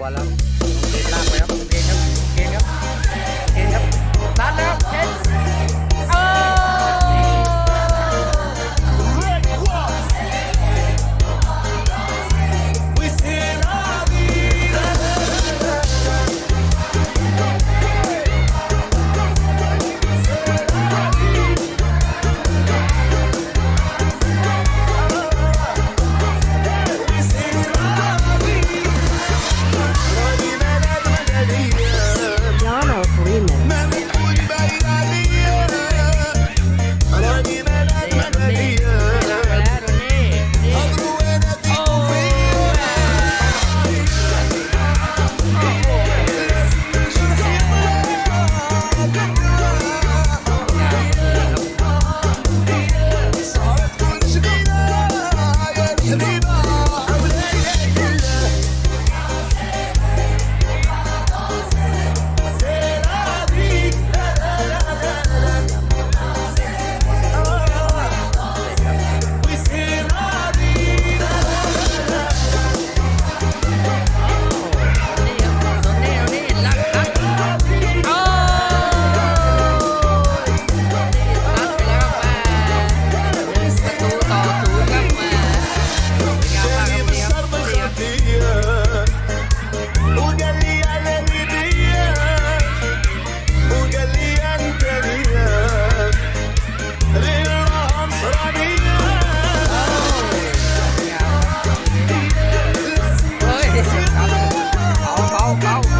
บอลแล้วเกนลากไปครับเกนครับเกนครับเกนครับตัดแล้วเกน เฮ้